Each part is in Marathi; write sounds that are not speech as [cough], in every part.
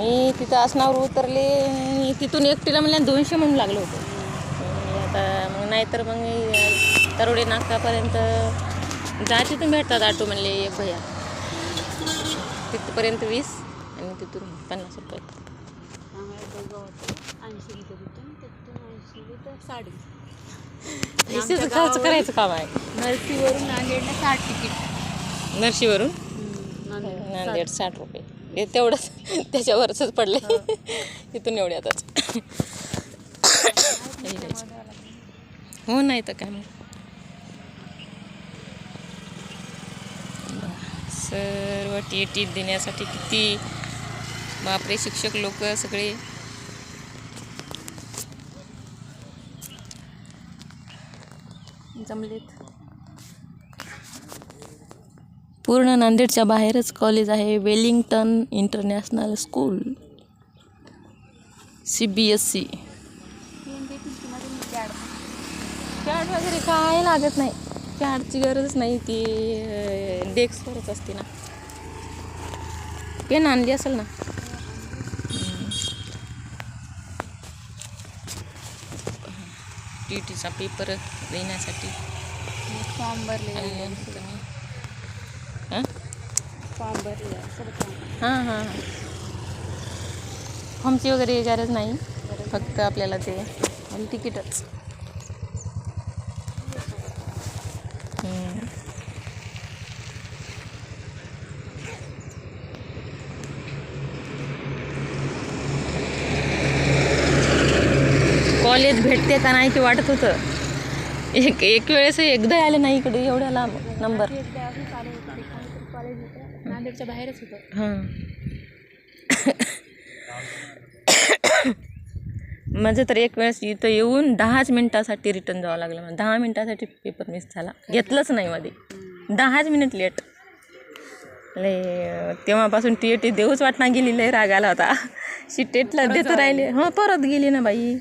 मी तिथं आसनावर उतरले आणि तिथून एकटीला म्हणल्या दोनशे म्हणून लागलं होतं. आता मग नाहीतर मग मी तरोडे नाकापर्यंत जा तिथून भेटतात ऑटो म्हणले एक भैया. तिथपर्यंत वीस आणि तिथून पन्नास रुपये. ऐंशी खर्च करायचं काम आहे. नरसीवरून नांदेडला साठ तिकीट. नरशीवरून नांदेड साठ रुपये. हे तेवढंच त्याच्यावरच पडले. तिथून एवढ्यातच हो नाही तर काय मग सर्व टी टी देण्यासाठी किती बापरे शिक्षक लोक सगळे. जमलेत. पूर्ण नांदेडच्या बाहेरच कॉलेज आहे Wellington international school C B S E CAD वगैरे काय लागत नाही. कॅडची गरजच नाही ती डेस्कवरच असते ना. पेन आणली असेल ना. टी टीचा पेपर देण्यासाठी. फॉर्म भरले फॉर्म हां हां. फॉर्मची वगैरे गरज नाही. फक्त आपल्याला ते आणि तिकीटच. कॉलेज भेटते का नाही ते वाटत होतं. एक एक वेळेस एकदा आलं नाही इकडे एवढ्या लांब नंबर नांदेडच्या बाहेरच होतं. हां. माझं तर एक वेळेस इथं येऊन दहाच मिनटासाठी रिटर्न जावं लागलं. मला दहा मिनटासाठी पेपर मिस झाला. घेतलंच नाही मध्ये दहाच मिनिट लेट लय तेव्हापासून टी ए टी देऊच वाटणा गेली लय राग आला होता शिटेटला देत राहिले. हां परत गेली ना बाई.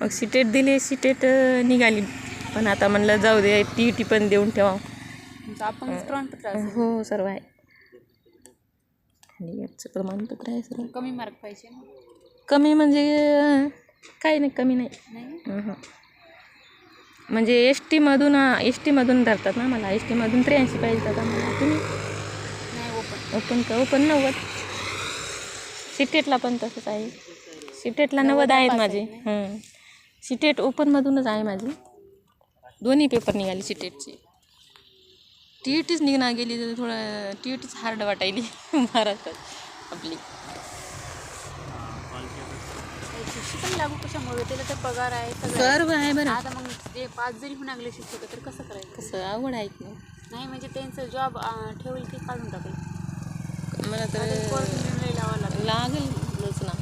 मग शिटेट दिली शिटेट निघाली. पण आता म्हणलं जाऊ दे टी ई टी पण देऊन ठेवा हो सर्व आहे. आणि याचं प्रमाणपत्र आहे सर्व कमी मार्क पाहिजे ना. कमी म्हणजे काही नाही कमी नाही. नाही? अहं. म्हणजे एस टीमधून एस टीमधून धरतात ना मला. एस टीमधून त्र्याऐंशी पाहिजे आता मला. तुम्ही? नाही ओपन ओपन का? ओपन नव्वद. सिटेटला पण तसंच आहे. सिटेटला नव्वद आहेत माझे. हं. सिटेट ओपनमधूनच आहे माझी. दोन्ही पेपर निघाले सिटेटचे टी ई टीच निघणार गेली तर थोडं टी ई टीच हार्ड वाटायली [laughs] महाराष्ट्रात आपली. शिक्षण लागू कशामुळे? त्याला तर पगार आहे. सर्व आहे बरं. आता मग ते पाच जरी होऊन लागले शिक्षक तर कसं करायचं? कसं आवड आहे की नाही? म्हणजे त्यांचं जॉब ठेवेल ते काढून टाकेल. मला तर निर्णय लावा लागेल. लागेलच ना.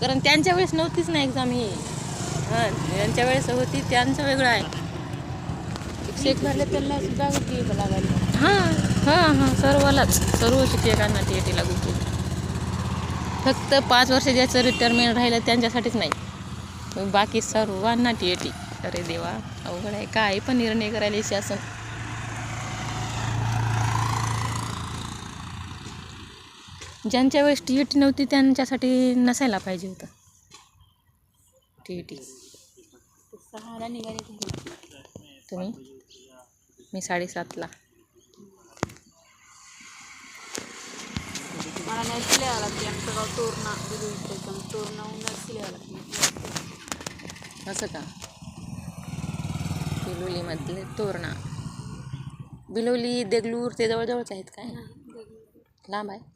कारण त्यांच्या वेळेस नव्हतीच ना एक्झाम ही. हां त्यांच्या वेळेस होती त्यांचं वेगळं आहे. त्यांना सुद्धा ती लागायला हां हां हां सर्वालाच सर्व शिक्षकांना टी टी लागू केली फक्त पाच वर्ष ज्याचं रिटायरमेंट राहिलं त्यांच्यासाठीच नाही. बाकी सर्वांना टी टी अरे देवा अवघड आहे. काय पण निर्णय करायला शासन. ज्यांच्या वेळेस टी टी नव्हती त्यांच्यासाठी नसायला पाहिजे होतं. टी टी सहाला निघाले ते. तुम्ही? मी साडेसातला. मला नर्सी लिहावं लागते. आमचं गाव तोरणा बिलू त्याच्यामुळे तोरणाहून नर्सी लिहावं लागते. असं का? बिलोलीमधले तोरणा. बिलोली देगलूर ते जवळजवळच आहेत काय? लांब आहे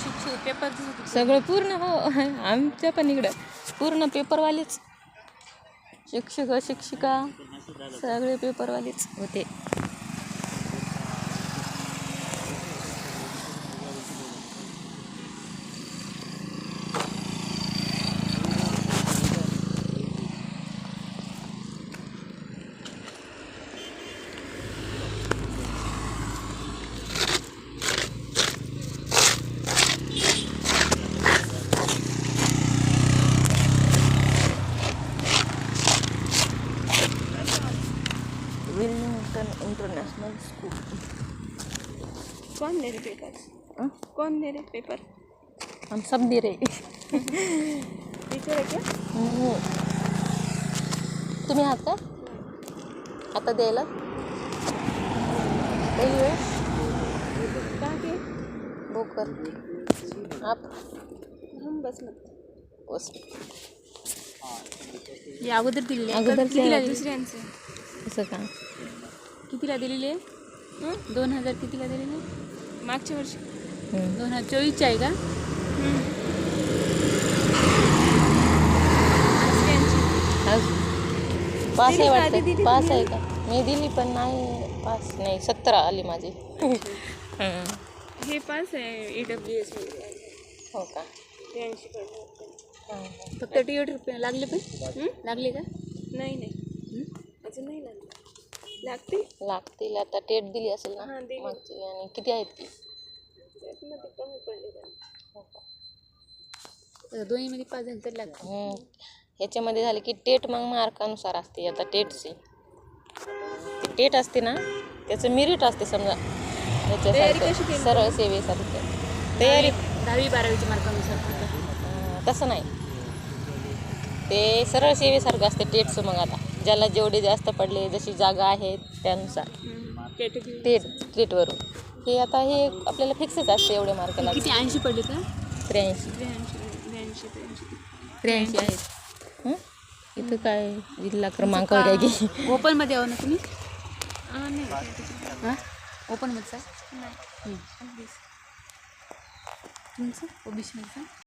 शिक्षक पेपर सगळं पूर्ण हो. [laughs] आमच्या पण इकडं. पूर्ण पेपरवालेच. शिक्षक शिक्षिका सगळे पेपरवालेच होते स्कूल कौन दे रहे पेपर? कौन दे रहे पेपर हम सब दे रहे टीचर है क्या हम्म. तुम्ही आहात का आता द्यायला के भोकर आप हम बस मत बस हे अगोदर दिलेली आहे. अगोदर कितीला. दुसऱ्यांचे असं का कितीला दिलेली आहे दोन हजार कितीला दिलेली आहे मागच्या वर्षी. हम्म. दोन हज़ार चोवीसची आहे का? पास दिली आहे वाटतं. पास? आहे का? मी दिली पण नाही पास नाही. सत्तर आली माझी. हम्म. हे पास आहे ई डब्ल्यू एस हो का? त्र्याऐंशी हं. फक्त टी रुपये लागले पण. लागले का? नाही नाही. अजून नाही लागले. लागते? लागतील. आता टेट दिली असेल ना हां, दिली. मागची. आणि किती आहेत ती? त्यातमध्ये कमी पडले हो का? दोन्हीमध्ये पाच झाले तर लागते हम्म. ह्याच्यामध्ये झाले की टेट मग मार्कानुसार असते. आता टेटची ती टेट असते ना? त्याचं मेरिट असते समजा. तयारी कशी ह्याच्यासारखं केली? सरळ सेवेसारखं. तयारी दहावी बारावीच्या मार्कानुसार अं, तसं नाही. ते सरळ सेवेसारखं असते टेटचं मग आता. ज्याला जेवढे जास्त पडले जशी जागा आहे त्यानुसार. कॅटेगरी टेट टेटवरून हे आता हे आपल्याला फिक्सच असते एवढे मार्क लागते ऐंशी पडले का? त्र्याऐंशी. त्र्याऐंशी ब्याऐंशी त्र्याऐंशी. त्र्याऐंशी आहेत हं? इथं काय जिल्हा क्रमांक वगैरे? घे ओपनमध्ये आहो ना तुम्ही? हां ओपनमध्ये आहे? तुमचं? ओबीसीमध्ये